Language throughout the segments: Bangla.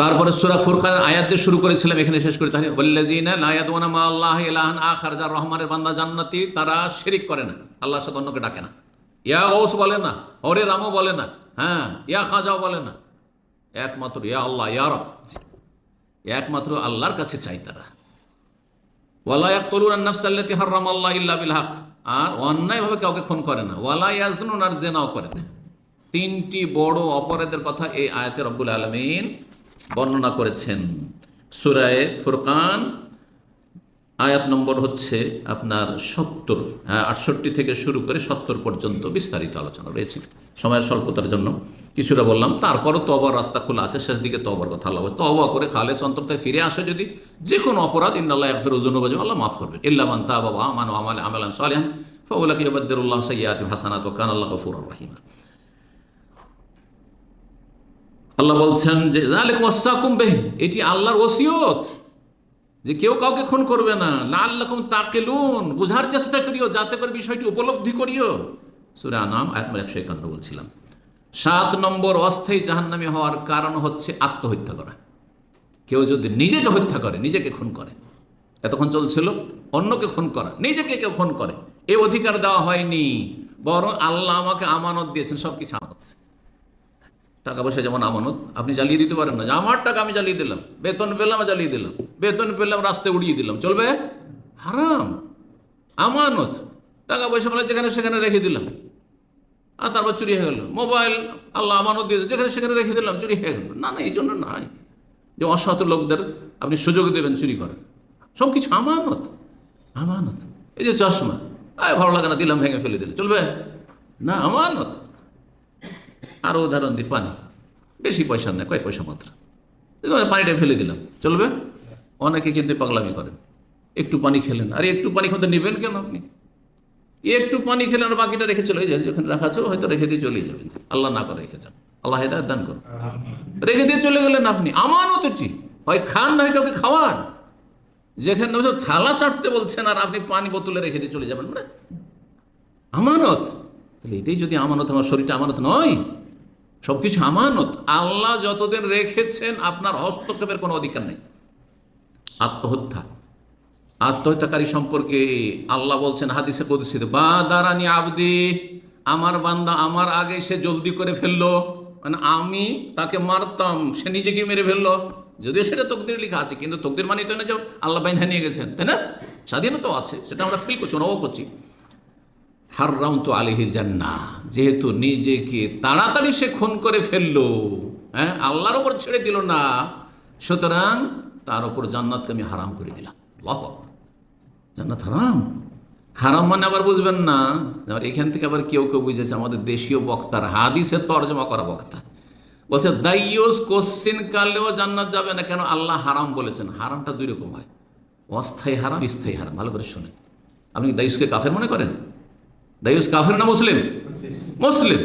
তারপরে সুরা ফুরকান আয়াত দিয়ে শুরু করেছিলাম, এখানে শেষ করে। তাহলে বল্লাযিনা লা ইয়াদউনা মা আল্লাহ ইলাহান আখার, যার রহমানের বান্দা জান্নাতি, তারা শিরিক করে না। আল্লাহর সাথে অন্যকে ডাকে না। ইয়া গৌস বলে না হরে রামও বলে না হ্যাঁ ইয়া খাজাও বলে না। একমাত্র ইয়া আল্লাহ, ইয়া একমাত্র আল্লাহর কাছে চাই তারা। ওয়ালা ইয়াকতুলুনা আন-নাফস আল্লাতী হারামাল্লাহু ইল্লা বিল হক। আর অন্যায়ভাবে কাউকে খুন করে না। ওয়ালা ইয়াজনুন আর জেনাও করে না। তিনটি বড় অপরাধের কথা এই আয়াতে রব্বুল আলামিন বর্ণনা করেছেন। সূরায়ে ফুরকান, আয়াত নম্বর হচ্ছে আপনার সত্তর হ্যাঁ আটষট্টি থেকে শুরু করে সত্তর পর্যন্ত বিস্তারিত আলোচনা রয়েছে। সময়ের স্বল্পতার জন্য কিছুটা বললাম। তারপরও তবার রাস্তা খোলা আছে, শেষ দিকে তবার কথা আল্লাহ তওবা করে খালেস অন্তর ফিরে আসে যদি যে কোনো অপরাধ, ইন্নাল্লাহ একফির উজুনুবাজ আল্লাহ মাফ করবে। ইল্লামান তা বাবা মান আমাল আমালান সালিহান ফাউলাকি ইউবাদদিরুল্লাহ সাইয়্যাতি হাসানাত কানা আল্লাহু গফুরুর রহিম। আল্লাহ বলছেন যে জালিকুম ওয়াসাকুম বিহি। এটি আল্লাহর ওসিয়ত যে কেউ কাউকে খুন করবে না। লাল্লাকুম তাকিলুন। বুঝার চেষ্টা করিও, যাতে করে বিষয়টি উপলব্ধি করিও। সুরে আনাম আয়াত নম্বর একশো একান্ন বলছিলাম। সাত নম্বর, অস্থায়ী জাহান্নামী হওয়ার কারণ হচ্ছে আত্মহত্যা করা। কেউ যদি নিজেকে হত্যা করে, নিজেকে খুন করে, এতক্ষণ চলছিল, অন্যকে খুন করা, নিজেকে কেউ খুন করে এই অধিকার দেওয়া হয়নি। বরং আল্লাহ আমাকে আমানত দিয়েছেন সব কিছু আমানত। টাকা পয়সা যেমন আমানত, আপনি জ্বালিয়ে দিতে পারেন না। যে আমার টাকা আমি জ্বালিয়ে দিলাম, বেতন পেলাম জ্বালিয়ে দিলাম, বেতন পেলাম রাস্তায় উড়িয়ে দিলাম, চলবে? হারাম। আমানত টাকা পয়সা মানে যেখানে সেখানে রেখে দিলাম। আর তারপর চুরি হয়ে গেল। মোবাইল, আল্লাহ আমানত দিয়েছে, যেখানে সেখানে রেখে দিলাম, চুরি হয়ে গেল। না না, এই জন্য নয় যে অসৎ লোকদের আপনি সুযোগ দেবেন চুরি করার। সব কিছু আমানত আমানত। এই যে চশমা ভালো লাগে না, দিলাম, ভেঙে ফেলে দিলে, চলবে? না, আমানত। আরও উদাহরণ দিই পানি। বেশি পয়সা নেয় কয় পয়সা মাত্র? পানিটা ফেলে দিলাম চলবে? অনেকে কিন্তু পাগলামি করেন। একটু পানি খেলেন আর একটু পানি খেতে নেবেন কেন আপনি? একটু পানি খেলেন আর বাকিটা রেখে চলে যান যখন রাখা ছিল হয়তো রেখে দিয়ে চলে যাবেন। আল্লাহ না করে রেখে যান আল্লাহ হেদায়ত দান করুন। রেখে দিয়ে চলে গেলেন আপনি। আমানত এটি হয় খান না হয় কাউকে খাওয়ান। যেখানে থালা চাটতে বলছেন আর আপনি পানি বোতলে রেখে দিয়ে চলে যাবেন মানে? আমানত। তাহলে এটাই যদি আমানত আমার শরীরটা আমানত নয় সব কিছু আমানত। আল্লাহ যতদিন রেখেছেন, আপনার হস্তক্ষেপের কোনো অধিকার নেই। আত্মহত্যা। আত্মহত্যাকারী সম্পর্কে আল্লাহ বলছেন হাদিসে কদিসিতে বা দারানি আবদি, আমার বান্দা আমার আগে সে জলদি করে ফেলল। মানে আমি তাকে মারতাম, সে নিজেকে মেরে ফেলল। যদিও সেটা তকদির লেখা আছে, কিন্তু তকদির মানে তো না যে আল্লাহ বাইন্ধা নিয়ে গেছেন, তাই না? স্বাধীনতা আছে, সেটা আমরা ফিল করছি, অনুভব করছি। হাররাম তো আলিহিল জান্না যেহেতু নিজেকে তাড়াতাড়ি সে খুন করে ফেলল হ্যাঁ আল্লাহর ওপর ছেড়ে দিল না, সুতরাং তার ওপর জান্নাতকে আমি হারাম করে দিলাম। আকবার। জান্নাত হারাম? হারাম মানে আবার বুঝবেন না। আবার এখান থেকে আবার কেউ কেউ বুঝেছে, আমাদের দেশীয় বক্তার হাদিসের তর্জমা করা বক্তা। বলছে, দাইয়স কোশ্চিন কালেও জান্নাত যাবে না। কেন? আল্লাহ হারাম বলেছেন। হারামটা দুই রকম হয়। অস্থায়ী হারাম, স্থায়ী হারাম। ভালো করে শুনেন। আপনি দাইয়ুসকে কাফের মনে করেন? দাইয়ুস কাফের না মুসলিম মুসলিম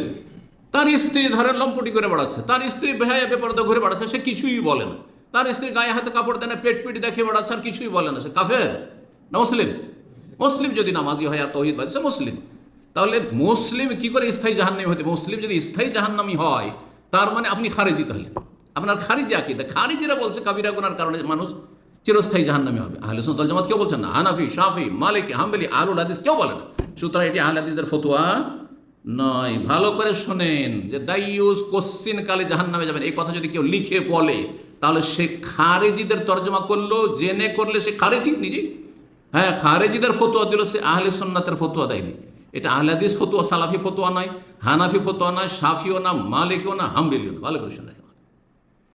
তার স্ত্রী ধরেন লম্পটি করে বেড়াচ্ছে তার স্ত্রী বেহায়া বেপরদা ঘুরে বেড়াচ্ছে সে কিছুই বলে না তার স্ত্রী গায়ে হাতে কাপড় দেয় না পেট পিট দেখে বেড়াচ্ছে আর কিছুই বলে না সে কাফের না মুসলিম মুসলিম যদি নামাজি হয় আর তহিদ সে মুসলিম তাহলে মুসলিম কি করে স্থায়ী জাহান্নামি হতে মুসলিম যদি স্থায়ী জাহান্নামি হয় তার মানে আপনি খারেজি তাহলে আপনার খারিজি আকিদা খারিজিরা বলছে কাবিরা গুনার কারণে মানুষ চিরস্থায়ী জাহান্নামি হবে আহলে সুন্নাত জামাত কেউ বলছেন না হানাফি শাফি মালিক হাম্বলি আলুল হাদিস কেউ বলে না সুতরাং এটি আহলে হাদিসদের ফতোয়া নয়। ভালো করে শোনেন যে দাইয়ুস কোশ্চিন কালে জাহান নামে যাবেন। এই কথা যদি কেউ লিখে বলে, তাহলে সে খারেজিদের তর্জমা করল, জেনে করলে সে খারেজি নিজে হ্যাঁ খারেজিদের ফতোয়া দিল, সে আহলে সন্ন্যাতের ফতোয়া দেয়নি। এটা আহলে হাদিস ফতোয়া, সালাফি ফতোয়া নয়, হানাফি ফতোয়া নয় সাফিও না, মালিকও না, হাম্বেলিও না। ভালো করে শুনে রাখেন